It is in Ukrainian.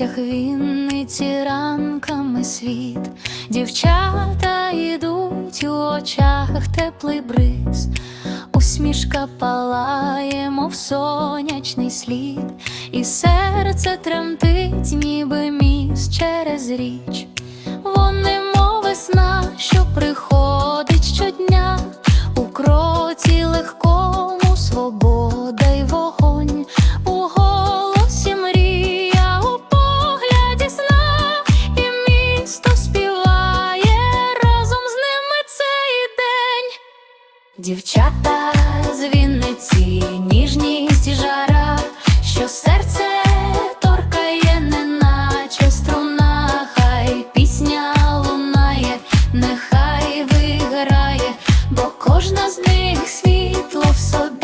вулицях Вінниці ранками світ, дівчата йдуть у очах теплий бриз, усмішка палає, мов сонячний слід, і серце тремтить, ніби міст через річ. Дівчата з Вінниці, ніжність і жара, що серце торкає, неначе струна, хай пісня лунає, нехай виграє, бо кожна з них світло в собі.